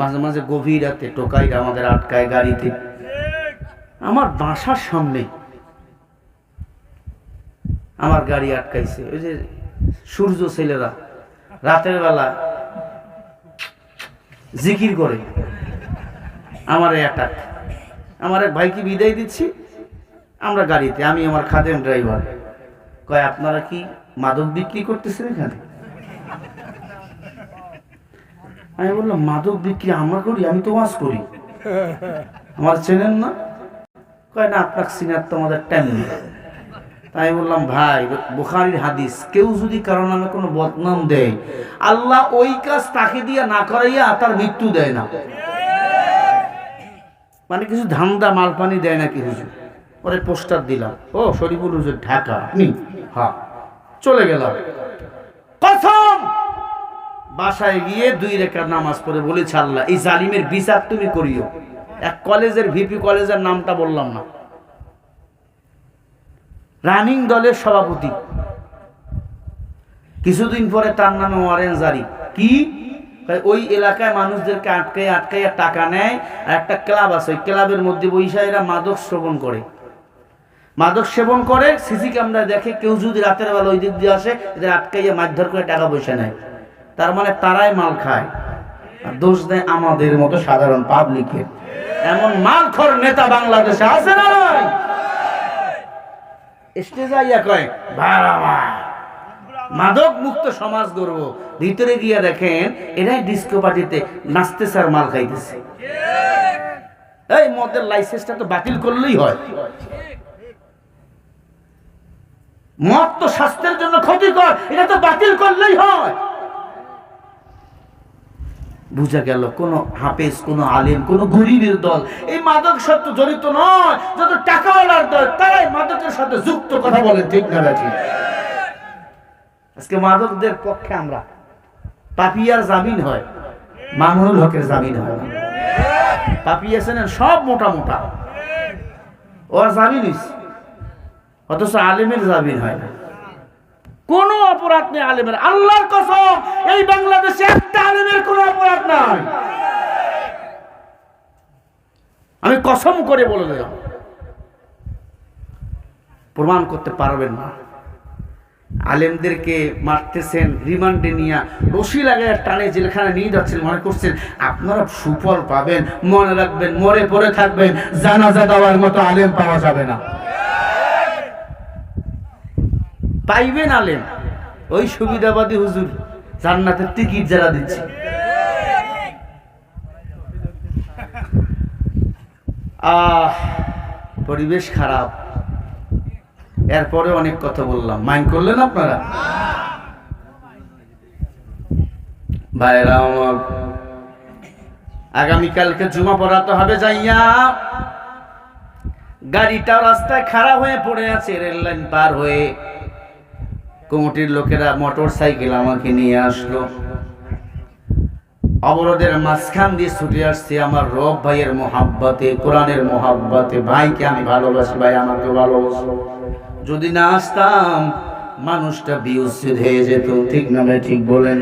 মাঝে মাঝে গভীর রাতে টোকাইরা আমাদের আটকায় গাড়িতে। আমার বাসার সামনে আমার গাড়ি আটকাইছে। ওই যে সূর্য ছেলেরা রাতের বেলা জিকির করে, আমার অ্যাটাক আমার এক ভাইকে বিদায় দিচ্ছি, আমরা গাড়িতে, আমি আমার খাদেম ড্রাইভার কয়, আপনারা কি মাদক বিক্রি করতেছেন এখানে? আমি বললাম, মাদক বিক্রি আমরা করি, আমি তো ওয়াজ করি। আমার চেনেন না? কয়, না, আপনার সিনার তো আমাদের টাইম নেই তাই বললাম, ভাই, বুখারির হাদিস, কেউ যদি কারও নামে কোনো বদনাম দেয়, আল্লাহ ওই কাজ তাকে দিয়ে না করাইয়া তার মৃত্যু দেয় না। মানে কিছু ধান্দা মাল পানি দেয় না কি হুজুর? পরে পোস্টার দিলাম, ও, শরীফুল হুজুর, ঢাকা আপনি হ্যাঁ চলে গেলাম। কসম বাসায় গিয়ে দুই রেখার নামাজ পড়ে বলেছে আল্লাহ, এই জালিমের বিচার তুমি করিও। এক কলেজের ভিপি কলেজের নামটা বললাম না। রানিং দলের সভাপতি। কিছুদিন পরে তার নামে ওয়ারেন্ট জারি। কি? ওই এলাকায় মানুষদেরকে আটকাই আটকাইয়া টাকা নেয় আর একটা ক্লাব আছে, ওই ক্লাবের মধ্যে বৈশাখীরা মাদক শ্রবণ করে। মাদক সেবন করে, সিসি ক্যামেরা দেখে কেউ যদি রাতের বেলা ওই দিক দিয়ে আসে, এদের আটকাইয়া মারধর করে টাকা পয়সা নেয়। তার মানে তারাই মাল খায়। আর দোষ দেয় আমাদের মতো সাধারণ পাবলিকের এমন মালখর নেতা বাংলাদেশে আছে না মাদক মুক্ত সমাজ গড়ব। ভিতরে গিয়া দেখেন, এরাই ডিস্কো পার্টিতে নাচতেছে আর মাল খাইতেছে। এই মদের লাইসেন্সটা তো বাতিল করলেই হয়। মদ তো স্বাস্থ্যের জন্য ক্ষতিকর, এটা তো বাতিল করলেই হয়। বুঝা গেল, কোন হাফেজ, কোন আলেম, কোন গরিবের দল এই মাদক সত্য জড়িত নয়। যত টাকাওয়ালার দল, তারাই মাদকের সাথে যুক্ত কথা বলে ঠিক না ঠিক আজকে মাদকদের পক্ষে আমরা পাপিয়ার জামিন হয়, মামুনুল হকের জামিন হয় না। পাপিয়া সেনের সব মোটা মোটা। ওর জামিন অথচ আলেমের জামিন হয় না। কোনো অপরাধ নেই আলেমের। আল্লাহর কসম, এই বাংলাদেশে একটা আলেমের কোনো অপরাধ নাই। আমি কসম করে বলে দিলাম। প্রমাণ করতে পারবেন না। আলেমদেরকে মারতেছেন, রিমান্ডে নিয়ে রশি লাগায় টানে জেলখানে নিয়ে যাচ্ছেন, মনে করছেন, আপনারা সুফল পাবেন, মনে রাখবেন, মরে পড়ে থাকবেন, জানাজা দেওয়ার মতো আলেম পাওয়া যাবে না। পাইবেন আলেম? ওই সুবিধাবাদী হুজুর জান্নাতের টিকিট যারা দিচ্ছে। আহ, পরিবেশ খারাপ। এরপরে অনেক কথা বললাম। মাইন্ড করলেন আপনারা? ভাইরা আমার, আগামীকালকে জুমা পড়াতে হবে যাইয়া। গাড়িটা রাস্তায় খারাপ হয়ে পড়ে আছে, রেল লাইন পার হয়ে। কমিটির লোকেরা মোটর সাইকেল আমাকে নিয়ে আসলো। অবরোধের মাঝখান দিয়ে ছুটে আসছে আমার রব ভাইয়ের মোহাব্বতে, কোরআনের মোহাব্বতে। ভাইকে আমি ভালোবাসি, ভাই আমাকে ভালোবাসো। যদি না আসতাম, মানুষটা বিউচ্ছেদ হয়ে যেত, ঠিক না ভাই, ঠিক বলেন?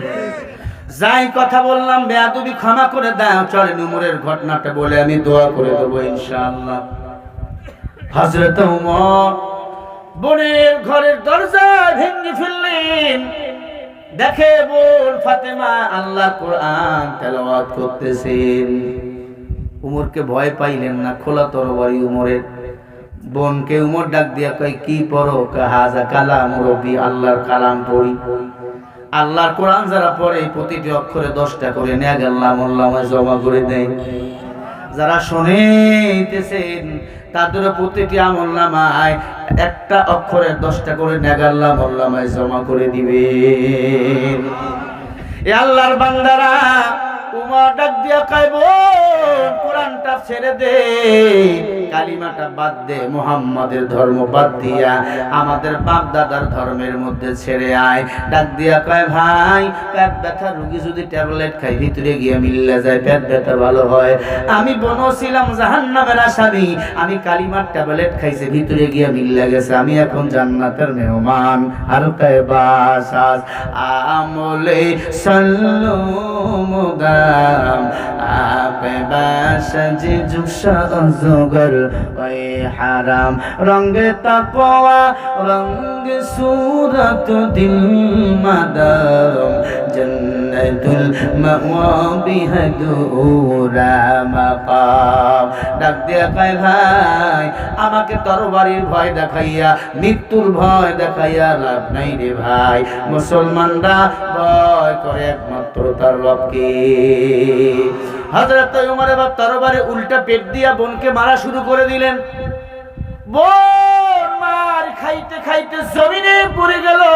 যাই কথা বললাম বেয়া বেয়াদবি ক্ষমা করে দাও, চলে নুমুরের ঘটনাটা বলে আমি দোয়া করে দেবো ইনশাআল্লাহ। হজরত উমর বোনের ঘরের দরজা ভেঙে ফেললেন। দেখে বোন ফাতেমা আল্লাহ কোরআন তেলাওয়াত করতেছেন। উমরকে ভয় পাইলেন না, খোলা তরবারি উমরের বোনকে উমর ডাক দিয়া কয়, কি পড়ো হাজা কালাম রবি আল্লাহর কালাম পড়ি। আল্লাহর কোরআন যারা পড়ে, প্রতিটি অক্ষরে দশটা করে নেয়া গেল্লাম মোল্লামায় জমা করে দেয়। যারা শুনেছেন তাদের প্রতিটি আমল নামায় একটা অক্ষরে দশটা করে নেগাল্লা মোল্লামায় জমা করে দিবে আল্লাহর বান্দারা, উমা ডাক দিয়া খাইব কোরআনটা ছেড়ে দে। কালিমাটা বাদ দে, মোহাম্মদের ধর্ম বাদ দিয়া আমাদের বাপ দাদার ধর্মের মধ্যে ছেড়ে আয়। ডাক দিয়া কয়, ভাই, পেট ব্যথা রুগী যদি ট্যাবলেট খাই, ভিতরে গিয়ে মিললে যায়, পেট ব্যথা ভালো হয়। আমি বনো ছিলাম জাহান্নামের আসামি। আমি কালিমার ট্যাবলেট খাইছে, ভিতরে গিয়ে মিললে গেছে। আমি এখন জান্নাতের মেহমান। আর কয় বাসাস আমলে সল্লু মুদাম আপে বাসাজ জুসা অজগর ওই হারাম রঙ্গে তাকওয়া রঙ্গে সুরত দিল মাদাম জন্নতুল মাওয়া বিহদুরা মাকাম। ডাক দিয়া ভাই, আমাকে তরবারির ভয় দেখাইয়া, মৃত্যুর ভয় দেখাইয়া লাভ নাই রে ভাই। মুসলমানরা ভয় করে একমাত্র, তার রবকে হযরত উমর এবার তরবারে উল্টা পেট দিয়া বোনকে মারা শুরু করে দিলেন। বোন, মার খাইতে খাইতে জমিনে পড়ে গলা।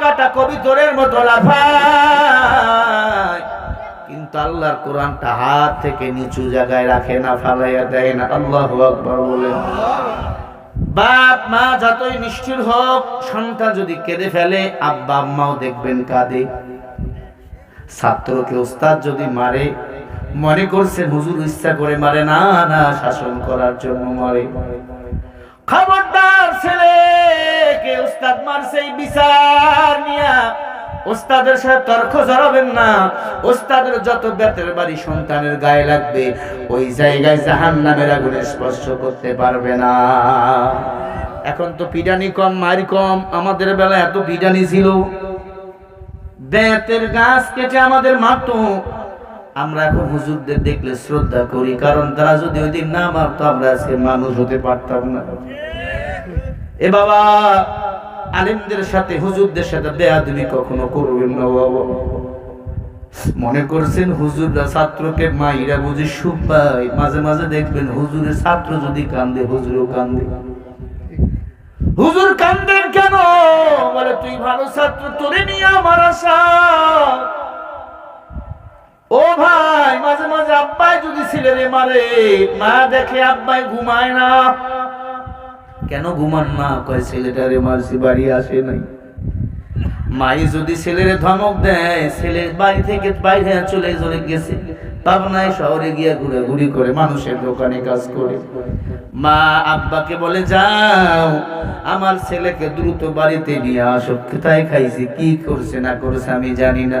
কাটা কবিতরের মতো লাফায়। কিন্তু আল্লাহর কোরআনটা হাত থেকে নিচু জায়গায় রাখে না, ফালাইয়া দেয় না। আল্লাহ আকবর বলেন বাপ, মা যতই নিষ্ঠুর হোক, সন্তান যদি কেঁদে ফেলে, আব্বা, আম্মাও দেখবেন কাঁদে। ছাত্রকে ওস্তাদ যদি মারে, মনে করছে হুজুর ইচ্ছা করে মারে, না না, শাসন করার জন্য মারে। খবরদার ছেলেকে ওস্তাদ মারছে বিচার নিয়া। ওস্তাদের সাথে তর্ক জড়াবেন না। ওস্তাদের যত বেতের বাড়ি সন্তানের গায়ে লাগবে, ওই জায়গায় জাহান নামের আগুনে স্পর্শ করতে পারবে না। এখন তো পিডানি কম, মারি কম, আমাদের বেলা এত পিডানি ছিল। বেতের গাছ কেটে আমাদের মারতো। আমরা এখন হুজুরদের দেখলে শ্রদ্ধা করি, কারণ তারা যদি ওই দিন না মারতো, আমরা আজকে মানুষ হতে পারতাম না। এ বাবা সাথে, হুজুরদের সাথে বেয়াদবি কখনো করবেন না বাবা। মনে করছেন হুজুররা ছাত্রকে মাইরা বুঝি মাঝে মাঝে দেখবেন হুজুরের ছাত্র যদি কান্দে, হুজুরও কান্দে। হুজুর কান্দেন কেন? বলে, তুই ভালো ছাত্র, তোরে নিয়ে আমার আশা। ও ভাই, মাঝে মাঝে আব্বাই যদি ছেলেরে মারে, মা দেখে আব্বাই ঘুমায় না। কেন ঘুমান না কয়, ছেলেটারে মারছি, বাড়ি আসে নাই। মাই যদি ছেলেরে ধমক দেয়, ছেলে বাড়ি থেকে বাইরে চলে চলে গেছে। পাবনায় শহরে গিয়ে ঘুরে ঘুরি করে, মানুষের দোকানে কাজ করে। মা আব্বাকে বলে, যাও, আমার ছেলেকে দ্রুত বাড়িতে নিয়ে আসো। কোথায় খাইছি, কি করছে, না করছে, আমি জানি না।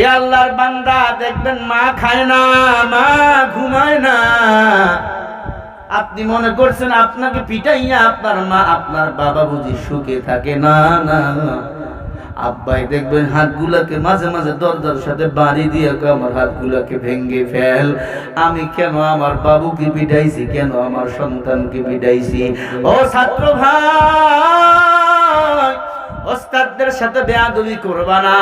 এ আল্লাহর বান্দা, দেখবেন মা খায় না, মা ঘুমায় না। আপনি মনে করছেন আপনাকে পিটাইয়া আপনার মা, আপনার বাবা বুঝি সুখে থাকে? না না। আব্বাই দেখবেন হাতগুলাকে মাঝে মাঝে দরজার সাথে বাড়ি দিয়ে আমার হাতগুলাকে ভেঙ্গে ফেল। আমি কেন আমার বাবুকে পিটাইছি? কেন আমার সন্তানকে পিটাইছি? ও ছাত্র ভাই! ওস্তাদদের সাথে বেয়াদবি করবা না।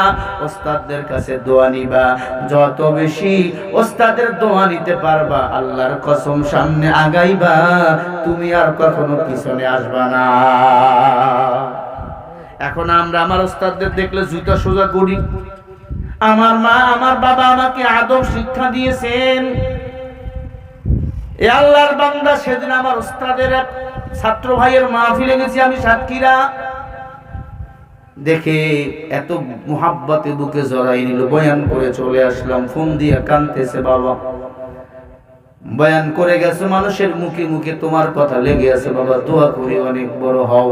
ওস্তাদদের কাছে দোয়া নিবা। যত বেশি ওস্তাদের দোয়া নিতে পারবা, আল্লাহর কসম সামনে আগাইবা। তুমি আর কখনো পিছনে আসবা না। এখন আমরা আমার ওস্তাদদের দেখলে জুতা সোজা করি আমার মা, আমার বাবা আমাকে আদব শিক্ষা দিয়েছেন। এ আল্লাহর বান্দা, সেদিন আমার ওস্তাদের ছাত্র ভাইয়ের মাহফিলে গেছি আমি সাতক্ষীরা। দেখে এত মোহাব্বতে বুকে জড়াই নিল, বয়ান করে চলে আসলাম, ফোন দিয়ে কানতেছে বাবা। বয়ান করে গেছে, মানুষের মুখে মুখে তোমার কথা লেগে আছে, বাবা, দোয়া করে, অনেক বড় হও।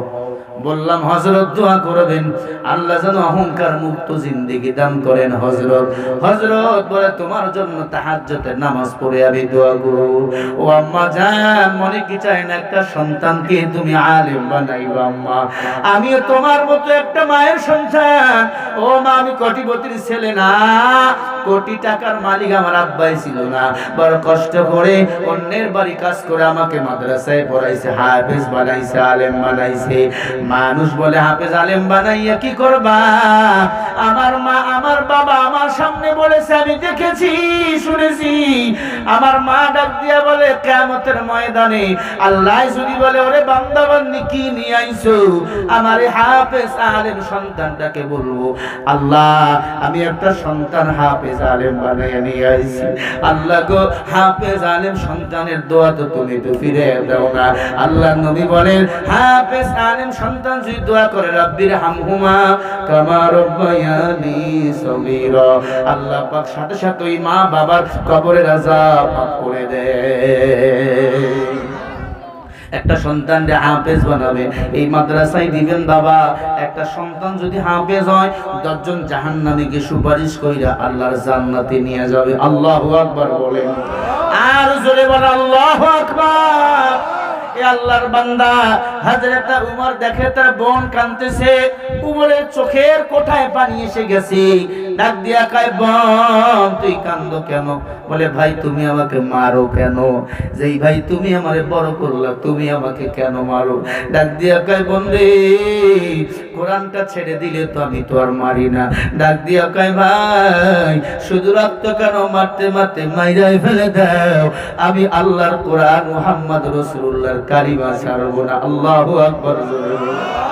বললাম হজরত দোয়া করবেন আল্লাহ যেন অহংকার মুক্ত জিন্দেগি দান করেন হজরত হজরত বলে, তোমার জন্য তাহাজ্জতের নামাজ পড়ে আমি দোয়া করব ও আম্মা, জান, মনে কি চাই না একটা সন্তানকে তুমি আলেম বানাইবা আম্মা? আমিও তোমার মতো একটা মায়ের সন্তান। ও মা, আমি কোটিপতির ছেলে না। কোটি টাকার মালিক আমার আব্বাই ছিল না। বড় কষ্ট করে অন্যের বাড়ি কাজ করে আমাকে মাদ্রাসায় পড়াইছে, হাফেজ বানাইছে, আলেম বানাইছে। মানুষ বলে, হাফেজ, আলেম বানাইয়া কি করবা? আমার মা, আমার বাবা আমার সামনে বলেছে, আমি দেখেছি, শুনেছি। আমার মা ডাক দিয়া বলে কেমতের ময়দানে আল্লাহ যদি বলে, ওরে বান্দা বান্দি কি নিয়ে আইছো? আমার হাফেজ আলেম সন্তানটাকে বলব, আল্লাহ, আমি একটা সন্তান হাফেজ আলেম বানাইয়া নিয়ে আইছি। আল্লাহ গো, হাফেজ আলেম, সন্তানের দোয়া তো তুমি তো ফিরে দাও না। আল্লাহ নবী বলেন, হাফেজ আলেম, সন্তান যদি দোয়া করে, রব্বির হামহুমা কামা রব্বায়ানি সগীরা। আল্লাহ পাক সাথে সাথে ওই মা বাবার কবরের আযাব করে দেয় একটা সন্তান যে হাফেজ বানাবে। এই মাদ্রাসায় দিবেন বাবা, একটা সন্তান যদি হাফেজ হয়, দশজন জাহান নামীকে সুপারিশ কইরা আল্লাহর জান্নাতে নিয়ে যাবে। আল্লাহ আকবার বলেন। আর জোরে বলে আল্লাহ আকবার। আল্লাহর বান্দা হযরত উমর দেখে তার বোন উমরের চোখের কোঠায় পানি এসে গেছে। ডাক দিয়া কয়, বোন, তুই কান্দো কেন? বলে, ভাই, তুমি আমাকে মারো কেন? যেই ভাই, তুমি বড় করলা, তুমি আমাকে কেন মারো? ডাক দিয়া কয়, বোন রে, কোরআনটা ছেড়ে দিলে তো আমি তো আর মারি না। ডাক দিয়া কয়, ভাই, শুধু রক্ত কেন মারতে মারতে মাইরাই ফেলে দাও? আমি আল্লাহর কোরআন, মুহাম্মদ রসুল্লাহর কালিমা ছাড়বো না। আল্লাহু আকবার জোরে।